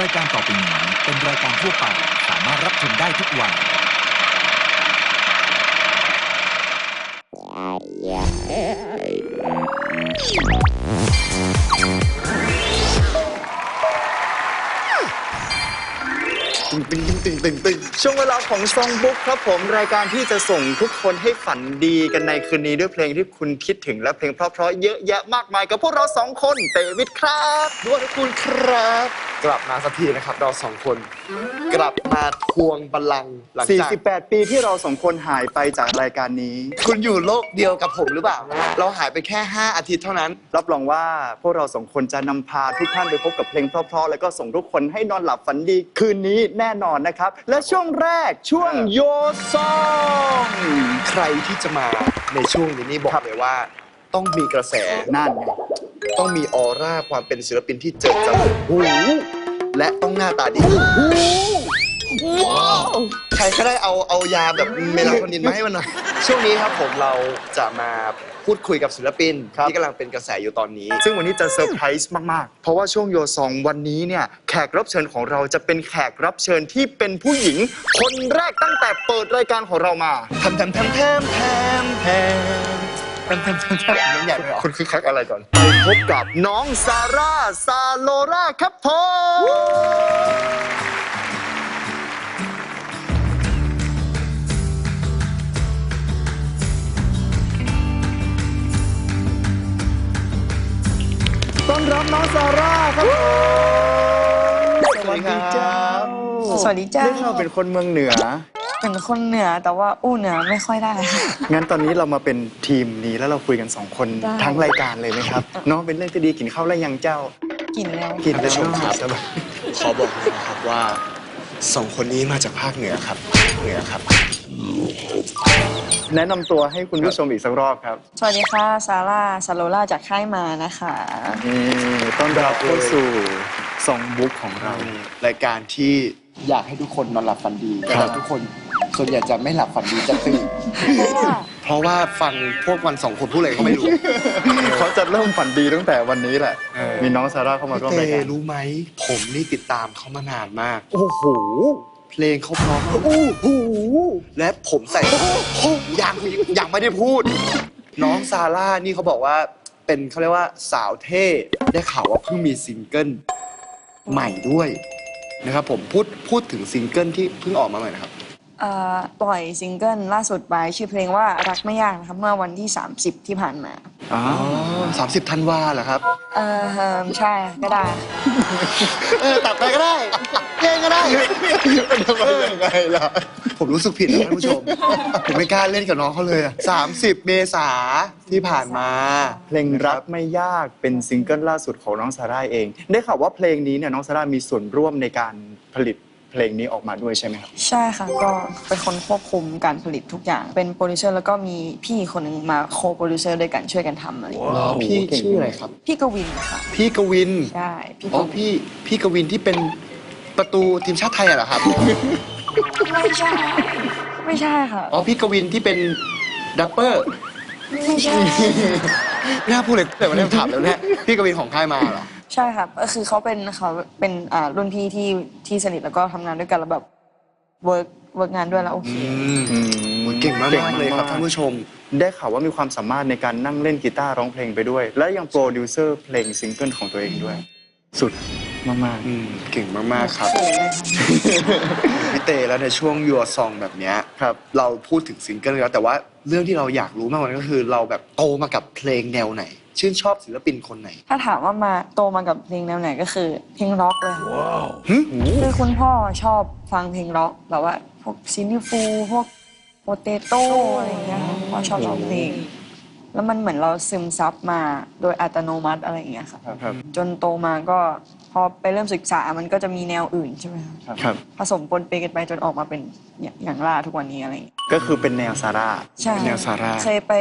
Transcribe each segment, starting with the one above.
รายการต่อไปนี้เป็นรายการทั่วไปสามารถรับชมได้ทุกวัย ตึงตึงตึงตึงตึงตึงช่วงเวลาของซองบุ๊กครับผมรายการที่จะส่งทุกคนให้ฝันดีกันในคืนนี้ด้วยเพลงที่คุณคิดถึงและเพลงเพราะๆเยอะแยะมากมายกับพวกเราสองคนเตวิทครับด้วยคุณครับ กลับมาสักทีนะครับ เราสองคนกลับมาทวงบัลลังก์หลังจาก48 ปีที่เราสองคนหายไปจากรายการนี้ คุณอยู่โลกเดียวกับผมหรือเปล่า เราหายไปแค่ 5 อาทิตย์เท่านั้น รับรองว่าพวกเราสองคนจะนำพาทุกท่านไปพบกับเพลงเพราะๆ แล้วก็ส่งทุกคนให้นอนหลับฝันดีคืนนี้แน่นอนนะครับ และช่วงแรกช่วงโยซองใครที่จะมาในช่วงนี้นี่บอกเลยว่า ต้องมีกระแสนั่นไง ต้องมีออร่าความเป็นศิลปินที่เจิดจำหูและต้องหน้าตาดีหูใครก็ได้เอาเอายาแบบเมลาโทนินมาให้มันหน่อย ช่วงนี้ครับผมเราจะมาพูดคุยกับศิลปิน ที่กำลังเป็นกระแสอยู่ตอนนี้ ซึ่งวันนี้จะเซอร์ไพรส์มาก ๆ เพราะว่าช่วงโยซองวันนี้เนี่ยแขกรับเชิญของเราจะเป็นแขกรับเชิญที่เป็นผู้หญิง คนแรกตั้งแต่เปิดรายการของเรามาทำทำทำแทมแทมแทม ใหญ่ไหมหรอคุณคือคักอะไรก่อน ไปพบกับน้องซาร่า ซาโลราครับผมต้อนรับน้องซาร่าครับผมสวัสดีครับ สวัสดีจ้า ได้ข่าวเป็นคนเมืองเหนือ เป็นคนเหนือแต่ว่าอู้เหนือไม่ค่อยได้ค่ะ งั้นตอนนี้เรามาเป็นทีมนี้แล้วเราคุยกันสองคนได้ ทั้งรายการเลยไหมครับเน้องเป็นเรื่องที่ดีกินข้าวแล้วยังเจ้ากินแล้ว กินท่านแล้วผู้ชมครับ สบายขอบอกเลยนะครับว่าสองคนนี้มาจากภาคเหนือครับเหนือครับ แนะนำตัวให้คุณผู้ชมอีกสักรอบครับสวัสดีค่ะ ซาร่าซาโลล่าจากค่ายมานะคะ นี่ต้อนรับเข้าสู่สองบุ๊กของเรา รายการที่อยากให้ทุกคนนอนหลับฝันดีแต่ครับทุกคน ส่วนใหญ่จะไม่หลับฝันดีจะตื่น เพราะว่าฟังพวกวันสองคนพูดอะไรก็ไม่รู้ เขาจะเริ่มฝันดีตั้งแต่วันนี้แหละ เออ มีน้องซาร่าเข้ามาร่วมเตรายการรู้ไหม ผมนี่ติดตามเขามานานมาก โอ้โห เพลงเขาเพร้อมโอ้โห และผมใส่ยังยังไม่ได้พูด น้องซาร่านี่เขาบอกว่าเป็นเขาเรียกว่าสาวเท่ ได้ข่าวว่าเพิ่งมีซิงเกิลใหม่ด้วยนะครับผมพูดพูดถึงซิงเกิลที่เพิ่งออกมาใหม่นะครับ เอ่อปล่อยซิงเกิลล่าสุดไปชื่อเพลงว่ารักไม่ยากนะครับเมื่อวันที่ 30 ที่ผ่านมาอ๋อสามสิบธันวาเหรอครับ เออเอิ่มใช่ก็ได้ เออ ตัดไปก็ได้เพลงก็ได้ทำไมยังไงล่ะ ผมรู้สึกผิดนะท่านผู้ชม ผมไม่กล้าเล่นกับน้องเขาเลยอะ30 เมษาที่ผ่านมา เพลงรักไม่ยากเป็นซิงเกิลล่าสุดของน้องซาร่าเอง ได้ข่าวว่าเพลงนี้เนี่ยน้องซาร่ามีส่วนร่วมในการผลิต เพลงนี้ออกมาด้วยใช่ไหมครับ ใช่ค่ะ ก็เป็นคนควบคุมการผลิตทุกอย่าง เป็นโปรดิวเซอร์แล้วก็มีพี่คนหนึ่งมาโคโปรดิวเซอร์ด้วยกันช่วยกันทำอะไรอย่างเงี้ยเหรอพี่ชื่ออะไรครับ พี่กวินค่ะ พี่กวินใช่พี่กอ๋อวินพี่พี่กวินที่เป็นประตูทีมชาติไทยอะเหรอครับ ไม่ใช่ ไม่ใช่ค่ะ อ๋อพี่กวินที่เป็นแรปเปอร์ไม่ใช่ ไม่น่าพูดเลยแต่วันนี้ถามแล้วเนี่ยพี่กวินของค่ายมาเหรอ ใช่ครับก็คือเขาเป็นเขาเป็นอ่ารุ่นพี่ที่ที่สนิทแล้วก็ทำงานด้วยกันแล้วแบบเวิร์กเวิร์กงานด้วยแล้วโอเคอืมโอ้ยเก่งมากๆเลยครับท่านผู้ชม ได้ข่าวว่ามีความสามารถในการนั่งเล่นกีตาร์ร้องเพลงไปด้วย และยังโปรดิวเซอร์เพลงซิงเกิลของตัวเองด้วย สุด มากอืมเก่งมาก ๆ ครับโอเคเลยค่ะพี่เตแล้วในช่วงยัวซองแบบเนี้ยๆครับ เราพูดถึงซิงเกิลแล้ว แต่ว่าเรื่องที่เราอยากรู้มากกว่านั้นก็คือ เราแบบโตมากับเพลงแนวไหน ชื่นชอบศิลปินคนไหนถ้าถามว่ามาโตมากับเพลงแนวไหนก็คือเพลงร็อกเลยค่ะหึคือคุณพ่อชอบฟังเพลงร็อกแบบว่าพวกซินิฟูพวกโปเตโต้อะไรอย่างเงี้ยค่ะพ่อชอบร้องเพลง แล้วมันเหมือนเราซึมซับมาโดยอัตโนมัติอะไรอย่างเงี้ยค่ะ ครับ จนโตมาก็ พอไปเริ่มศึกษามันก็จะมีแนวอื่นใช่ไหมคะครับ ผสมปนเปกันไปจนออกมาเป็นอย่างอย่างล่าทุกวันนี้อะไรอย่างเงี้ยก็คือเป็นแนวซาร่า ใช่เป็นแนวซาร่า เคยไป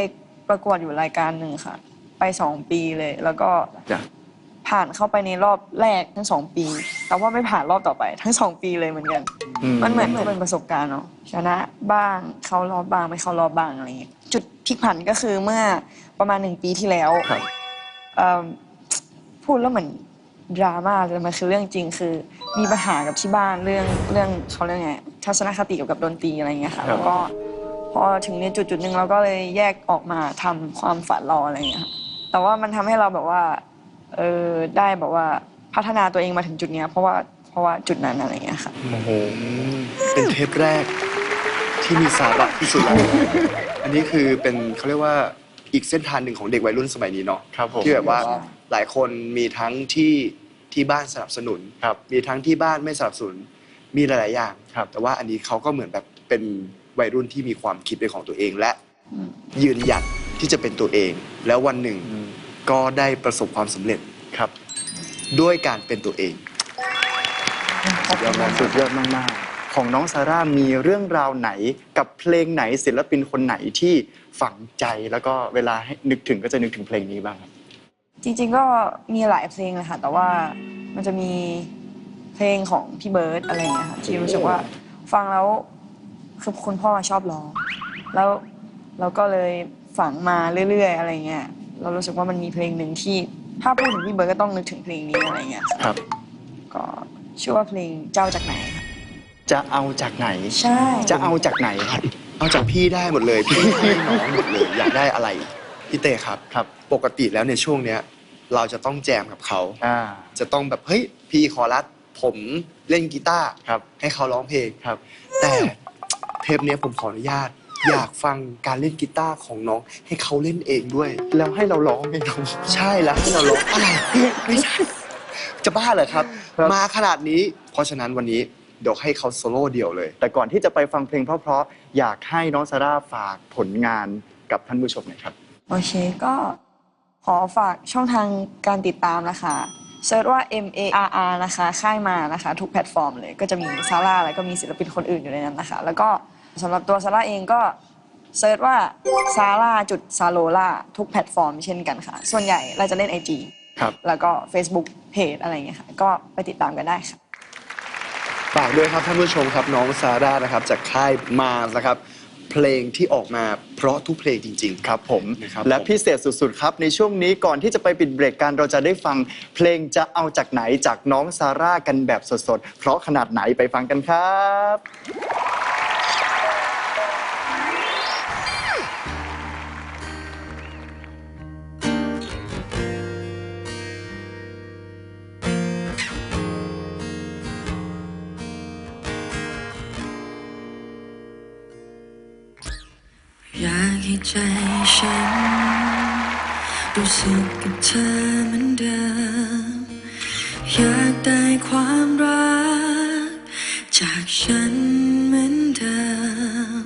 ประกวดอยู่รายการหนึ่งค่ะ ไปสองปีเลย แล้วก็จ้ะ ผ่านเข้าไปในรอบแรกทั้งสองปี แต่ว่าไม่ผ่านรอบต่อไป ทั้งสองปีเลยเหมือนกัน มันเหมือนเป็นประสบการณ์เนาะชนะบ้างเข้ารอบบ้างไม่เข้ารอบบ้างอะไรอย่างเงี้ยจุดพลิกผันก็คือเมื่อประมาณหนึ่งปีที่แล้วครับ เอิ่มพูดแล้วเหมือน ดราม่าแต่มันคือเรื่องจริงคือ มีปัญหากับที่บ้านเรื่องเรื่องเขาเรียกไงทัศนคติเกี่ยวกับดนตรีอะไรเงี้ยค่ะ ครับ แล้วก็พอถึงในจุดจุดๆหนึ่งเราก็เลยแยกออกมาทำความฝันเราอะไรเงี้ยค่ะแต่ว่ามันทำให้เราแบบว่าเออได้แบบว่าพัฒนาตัวเองมาถึงจุดเนี้ยเพราะว่าเพราะว่าจุดนั้นอะไรเงี้ยค่ะ โอ้โห เป็นเทปแรกที่มีสาระที่สุดแล้ว อันนี้คือเป็นเขาเรียกว่า อีกเส้นทางหนึ่งของเด็กวัยรุ่นสมัยนี้เนาะครับผมที่แบบว่าใช่หลายคนมีทั้งที่ที่บ้านสนับสนุน ครับมีทั้งที่บ้านไม่สนับสนุนมีหลายๆอย่าง ครับ แต่ว่าอันนี้เขาก็เหมือนแบบเป็นวัยรุ่นที่มีความคิดเป็นของตัวเองและยืนหยัดที่จะเป็นตัวเอง แล้ววันหนึ่งก็ได้ประสบความสำเร็จครับ ด้วยการเป็นตัวเอง สุดยอดมากสุดยอดมากๆ ของน้องซาร่ามีเรื่องราวไหนกับเพลงไหนศิลปินคนไหนที่ ฝังใจแล้วก็เวลาให้นึกถึงก็จะนึกถึงเพลงนี้บ้างครับจริงๆก็มีหลายเพลงเลยค่ะ แต่ว่ามันจะมีเพลงของพี่เบิร์ดอะไรอย่างเงี้ยค่ะที่รู้สึกว่าฟังแล้วคือคุณพ่อชอบร้อง แล้วเราก็เลยฝังมาเรื่อย ๆ อะไรเงี้ยเรารู้สึกว่ามันมีเพลงหนึ่งที่ถ้าพูดถึงพี่เบิร์ดก็ต้องนึกถึงเพลงนี้อะไรเงี้ยค่ะครับ ก็ชื่อว่าเพลงเจ้าจากไหนค่ะจะเอาจากไหนใช่จะเอาจากไหนครับ เอาจากพี่ได้หมดเลย พี่ให้น้องหมดเลยอยากได้อะไรพี่เต้ครับ ครับ ปกติแล้วในช่วงเนี้ย เราจะต้องแจมกับเขา อ่า จะต้องแบบเฮ้ยพี่คอรัสผมเล่นกีตาร์ครับ ให้เขาร้องเพลง ครับ แต่เทปเนี้ยผมขออนุญาต อยากฟังการเล่นกีตาร์ของน้อง ให้เขาเล่นเองด้วย แล้วให้เราร้องเองครับใช่แล้วให้เราร้องอะไรไม่ใช่จะบ้าเหรอครับ ครับ มาขนาดนี้ เพราะฉะนั้นวันนี้ เดี๋ยวให้เขาโซโล่เดี่ยวเลย แต่ก่อนที่จะไปฟังเพลงเพราะๆอยากให้น้องซาร่าฝากผลงานกับท่านผู้ชมหน่อยครับ โอเคก็ขอฝากช่องทางการติดตามนะคะเซิร์ชว่า M A R R นะคะ ค่ายมานะคะ ทุกแพลตฟอร์มเลย ก็จะมีซาร่าแล้วก็มีศิลปินคนอื่นอยู่ในนั้นนะคะ แล้วก็สำหรับตัวซาร่าเองก็เซิร์ชว่าซาร่าจุดซาโลล่าทุกแพลตฟอร์มเช่นกันค่ะ ส่วนใหญ่เราจะเล่น IG ครับแล้วก็ Facebook Page อะไรอย่างเงี้ยค่ะ ก็ไปติดตามกันได้ค่ะ ฝากด้วยครับท่านผู้ชมครับน้องซาร่านะครับจากค่ายมาสนะครับ เพลงที่ออกมาเพราะทุกเพลงจริง ๆ ครับผม นะครับและผม พิเศษสุด ๆ ครับในช่วงนี้ก่อนที่จะไปปิดเบรกกันเราจะได้ฟังเพลงจะเอาจากไหนจากน้องซาร่ากันแบบสดๆ เพราะขนาดไหนไปฟังกันครับ ให้ใจฉัน รู้สึกกับเธอเหมือนเดิม อยากได้ความรัก จากฉันเหมือนเดิม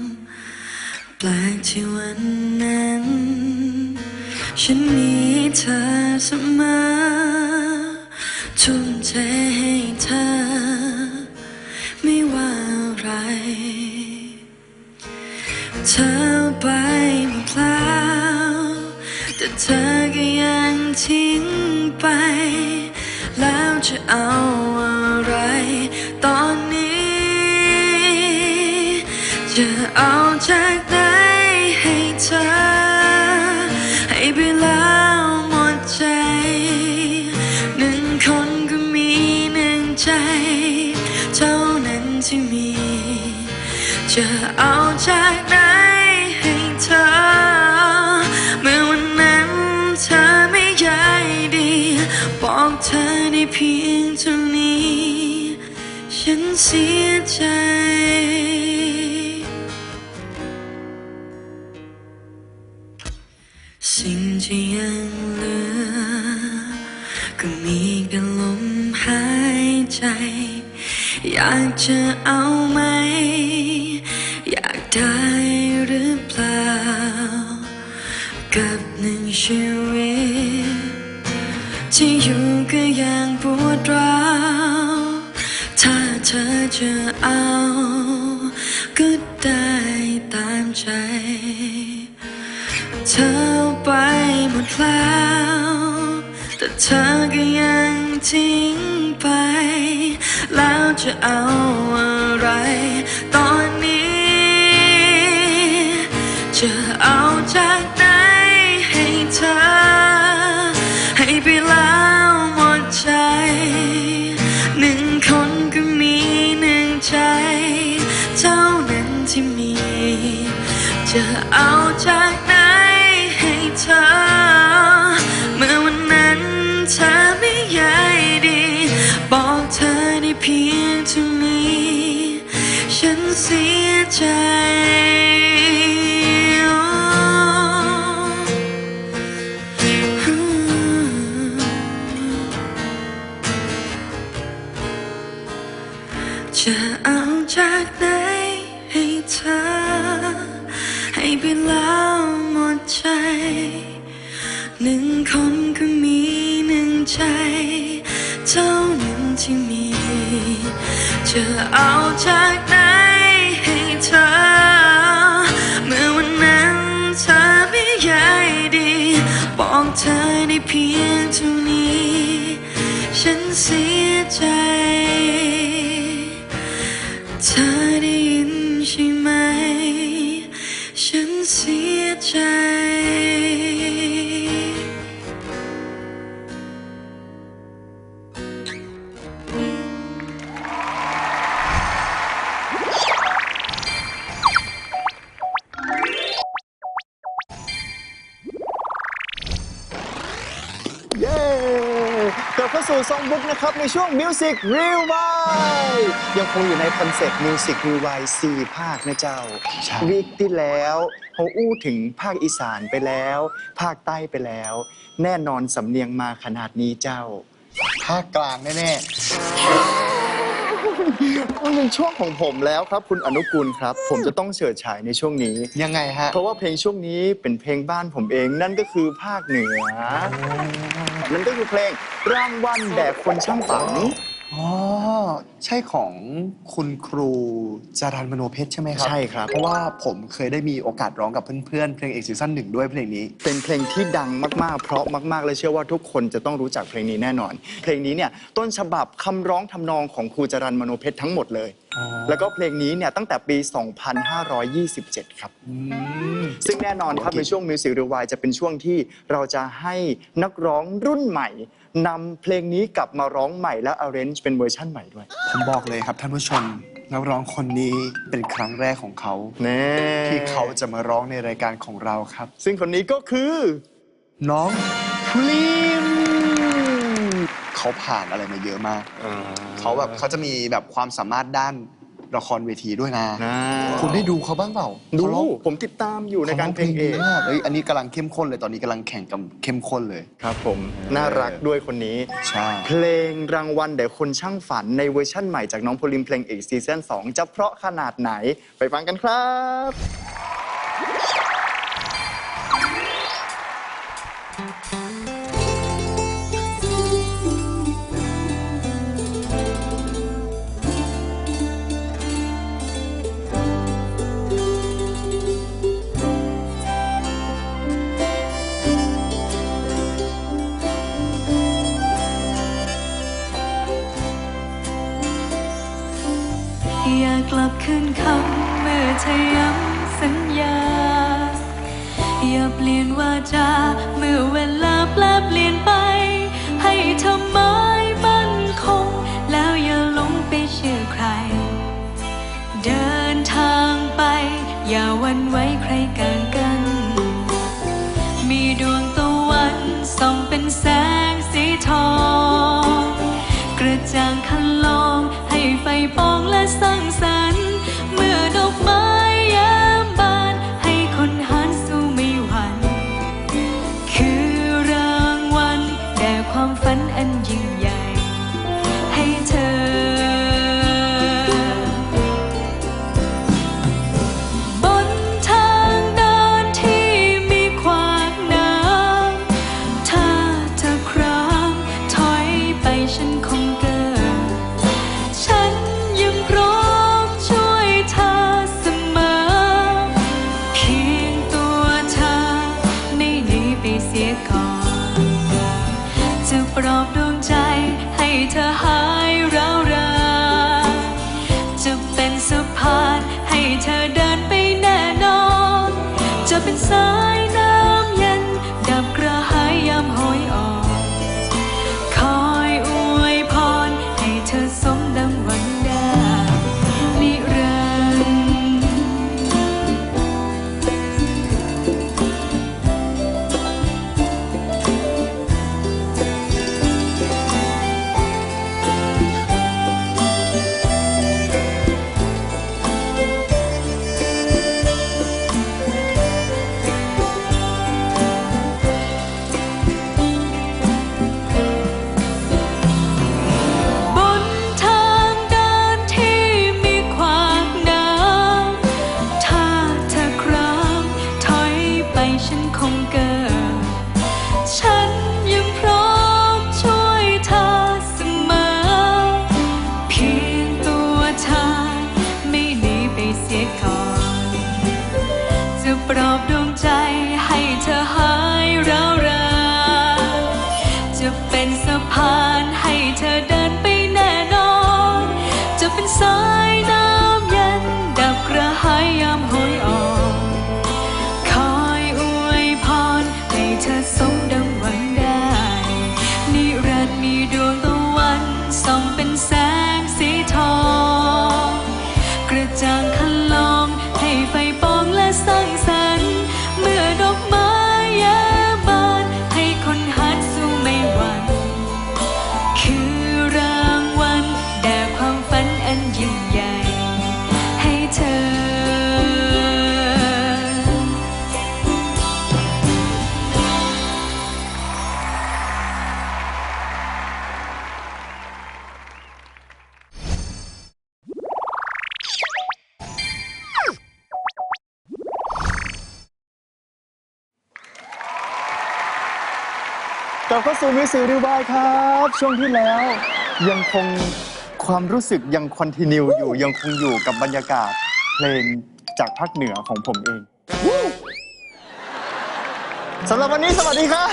แปลกที่วันนั้น ฉันมีเธอเสมอทุ่มเทให้เธอ เอาจากไหนให้เธอ ให้ไปแล้วหมดใจ หนึ่งคนก็มีหนึ่งใจ เท่านั้นที่มี จะเอาจากไหนให้เธอ เมื่อวันนั้นเธอไม่ใยดี บอกเธอได้เพียงเท่านี้ ฉันเสียใจ ก็มีแค่ลมหายใจ อยากจะเอาไหม อยากได้หรือเปล่า กับหนึ่งชีวิต ที่อยู่ก็ยังปวดร้าวถ้าเธอจะเอา ก็ได้ตามใจ เธอไปหมดแล้วแต่เธอ ทิ้งไป แล้วจะเอาอะไร ใจ หนึ่งคนก็มีหนึ่งใจ เท่านั้นที่มี จะเอาจากไหนให้เธอ เมื่อวันนั้นเธอไม่ใยดี บอกเธอได้เพียงเท่านี้ ฉันเสียใจ ลับเข้าสู่ซองบุ๊กนะครับ ในช่วง Music Rewind ยังคงอยู่ในคอนเซ็ปต์ Music Rewind 4ภาคนะเจ้าใช่วีคที่แล้วเขาอู้ถึงภาคอีสานไปแล้ว ภาคใต้ไปแล้ว แน่นอนสำเนียงมาขนาดนี้เจ้า ภาคกลางแน่ มันเป็นช่วงของผมแล้วครับ คุณอนุกูลครับ ผมจะต้องเฉิดฉายในช่วงนี้ๆยังไงฮะ เพราะว่าเพลงช่วงนี้เป็นเพลงบ้านผมเองนั่นก็คือภาคเหนือนั่นก็คือเพลงรางวัลแด่คนช่างฝัน อ๋อ ใช่ของคุณครูจารันมโนเพชรใช่ไหมครับ ใช่ครับ เพราะว่าผมเคยได้มีโอกาสร้องกับเพื่อนๆ เพลงเอกซีซั่นหนึ่งด้วยเพลงนี้ เป็นเพลงที่ดังมากๆ เพราะมากๆเลยเชื่อว่าทุกคนจะต้องรู้จักเพลงนี้แน่นอน เพลงนี้เนี่ยต้นฉบับคำร้องทำนองของครูจรันมโนเพชรทั้งหมดเลยอ๋อแล้วก็เพลงนี้เนี่ยตั้งแต่ปี 2527 ครับอืมซึ่งแน่นอนครับในช่วง Music Rewind จะเป็นช่วงที่เราจะให้นักร้องรุ่นใหม่ นำเพลงนี้กลับมาร้องใหม่และ arrange เป็นเวอร์ชั่นใหม่ด้วย ผมบอกเลยครับท่านผู้ชมนักร้องคนนี้เป็นครั้งแรกของเขา แน่ที่เขาจะมาร้องในรายการของเราครับ ซึ่งคนนี้ก็คือ น้องพลิมเขาผ่านอะไรมาเยอะมาก เขาแบบเขาจะมีแบบความสามารถด้าน ละครเวทีด้วยนะ นะคุณได้ดูเขาบ้างเปล่าดูเขาร้องผมติดตามอยู่ในการเพลงเอดีงมากเอ้ยอันนี้กำลังเข้มข้นเลยตอนนี้กำลังแข่งกับเข้มข้นเลย ครับผมน่ารักด้วยคนนี้ ใช่ เพลงรางวัลแด่คนช่างฝันในเวอร์ชั่นใหม่จากน้องโพลิมเพลงเอกซีซั่น2จะเพราะขนาดไหนไปฟังกันครับ อยากกลับคืนคำเมื่อเธอย้ำสัญญา อย่าเปลี่ยนวาจาเมื่อเวลาแปลเปลี่ยนไป ให้เธอไม้มั่นคง แล้วอย่าหลงไปเชื่อใคร เดินทางไป อย่าวันไว้ใครกลางกัน มีดวงตะวันส่องเป็นแสงสีทอง กระจ่างคันลองให้ไฟปองและสร้าง ฉันคงเกิด มิวสิกรีวายครับ ช่วงที่แล้ว ยังคงความรู้สึกยังคอนติเนียอยู่ยังคงอยู่กับบรรยากาศเพลงจากภาคเหนือของผมเองสำหรับวันนี้สวัสดีครับ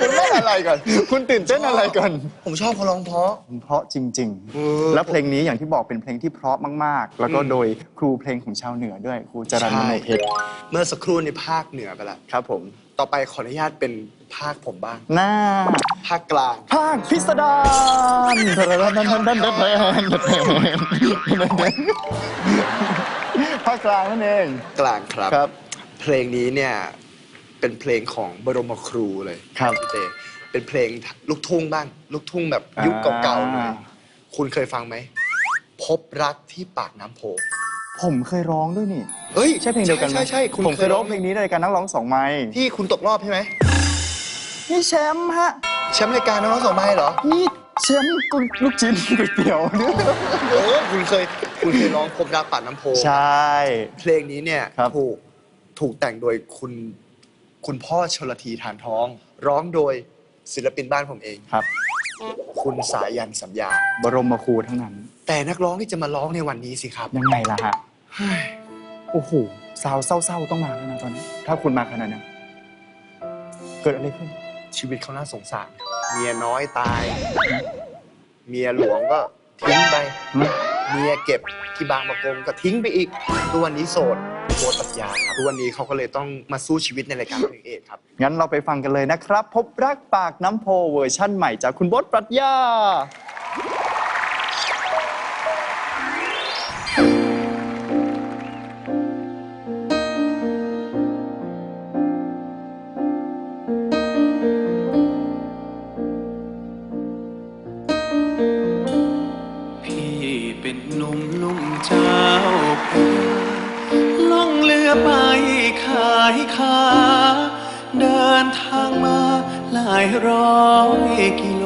คุณเล่นอะไรก่อน คุณตื่นเต้นอะไรก่อน ผมชอบเขาร้องเพราะ เพราะจริงเออๆแล้วเพลงนี้อย่างที่บอกเป็นเพลงที่เพราะมาก ๆ แล้วก็โดยครูเพลงของชาวเหนือด้วยครูจรัญมโนเพชรเมื่อสักครู่ในภาคเหนือไปแล้วครับ ผม ต่อไปขออนุญาตเป็น ภาคผมบ้าง หน้า ภาคกลาง ภาคพิสดารภาคกลางนั่นเอง กลางครับ ครับ เพลงนี้เนี่ยเป็นเพลงของบรมครูเลยครับพี่เจเป็นเพลงลูกทุ่งบ้าง ลูกทุ่งแบบยุคเก่าๆเลยอ่า คุณเคยฟังไหม พบรักที่ปากน้ำโพผมเคยร้องด้วยนี่ เฮ้ยใช่เพลงเดียวกันไหมใช่ใช่คุณผมเคยร้องเพลงนี้ในรายการนักร้องสองไม้ที่คุณตกรอบใช่ไหม นี่แชมป์ฮะ แชมป์รายการน้องๆสองใบเหรอ นี่แชมป์กุลูกชิ้นก๋วยเตี๋ยวเนี่ยโอ้คุณเคย คุณเคยร้องพบรักปากน้ำโพ ใช่ เพลงนี้เนี่ยครับ ถูกถูกแต่งโดยคุณคุณพ่อชลทีฐานทอง ร้องโดยศิลปินบ้านผมเอง ครับ คุณสายันสัญญา บรมครูทั้งนั้น แต่นักร้องที่จะมาร้องในวันนี้สิครับ ยังไงล่ะฮะโอ้โหสาวเศร้าๆต้องมาแล้วนะตอนนี้ ถ้าคุณมาขนาดนี้เกิดอะไรขึ้น ชีวิตเขาน่าสงสาร เมียน้อยตาย เมียหลวงก็ทิ้งไป เมียเก็บที่บางประกงก็ทิ้งไปอีก ทุกวันนี้โสดโบตัดยาครับทุกวันนี้เขาก็เลยต้องมาสู้ชีวิตในรายการเพลงเอกครับ งั้นเราไปฟังกันเลยนะครับ พบรักปากน้ำโพเวอร์ชั่นใหม่จากคุณบดปรัชญา นทางมาหลายร้อยกิโล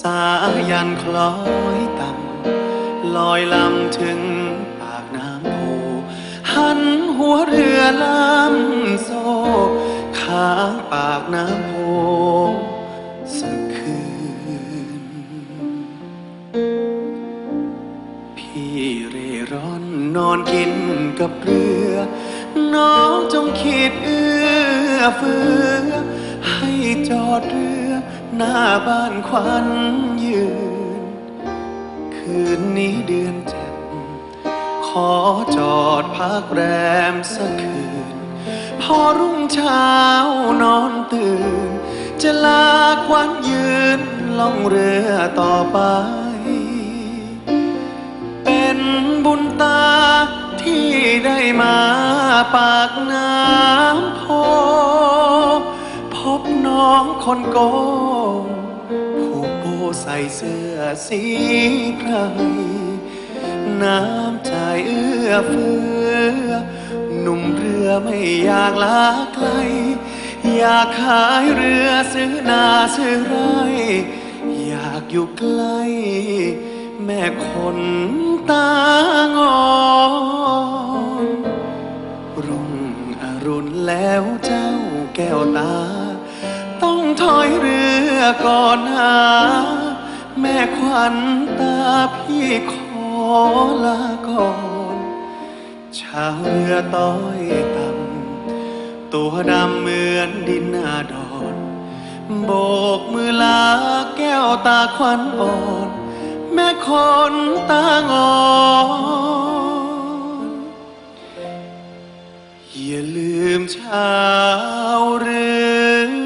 สายันคล้อยต่ำลอยลำถึงปากน้ำโพหันหัวเรือลำโซข้างปากน้ำโพสักคืน พี่เร่ร่อนนอนกินกับเรือ น้องจงคิดเอื้อ เฟือ ให้จอดเรือหน้าบ้านควันยืน คืนนี้เดือนเจ็ดขอจอดพักแรมสักคืน พอรุ่งเช้านอนตื่น จะลาควันยืนล่องเรือต่อไป เป็นบุญตาที่ได้มาปากน้ำ บน้องคนโกงผูกโบใส่เสื้อสีไพรน้ำใจเอื้อเฟื้อ หนุ่มเรือไม่อยากลาไกล อยากขายเรือซื้อนาซื้อไร อยากอยู่ใกล้ แม่คนตางอ ก่อนหา แม่ควันตาพี่ขอลาก่อนชาวเรือต้อยต่ำตัวดำเหมือนดินนาดอนโบกมือลาแก้วตาควันอ่อน แม่คนตางอนอย่าลืมชาวเรือ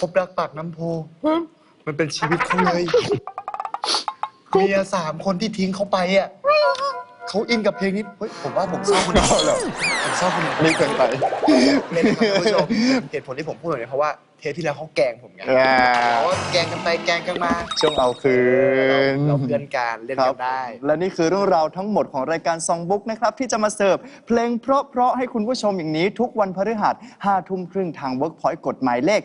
พบรักปากน้ำโพ มันเป็นชีวิตเขาเลยเมียสามคนที่ทิ้งเขาไปอะเขาอินกับเพลงนี้เฮ้ยผมว่าผมเศร้าคนเดียวเหรอผมเศร้าคนเดียว นี่เกินไปเล่นครับคุณผู้ชมเหตุผลที่ผมพูดแบบนี้เพราะว่า เทปที่แล้วเขาแกล้งผมไงเพราะว่าแกล้งกันไปแกล้งกันมาช่วงเอาคืน เราเพื่อนกันเล่นครักับนได้ และนี่คือเรื่องราวทั้งหมดของรายการซองบุ๊กนะครับ ที่จะมาเสิร์ฟเพลงเพราะๆให้คุณผู้ชมอย่างนี้ทุกวันพฤหัส5ทุ่มครึ่งทาง Workpoint กฎหมายเลข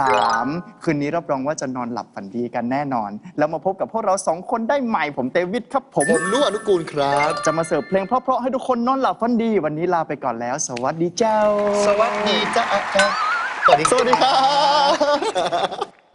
23 คืนนี้รับรองว่าจะนอนหลับฝันดีกันแน่นอน แล้วมาพบกับพวกเราสองคนได้ใหม่ผมเตวิทครับผม ผมนุอนุกูลครับ จะมาเสิร์ฟเพลงเพราะๆให้ทุกคนนอนหลับฝันดี วันนี้ลาไปก่อนแล้ว สวัสดีเจ้า สวัสดีจ้าอาจารย์สวัสดี สวัสดีครับ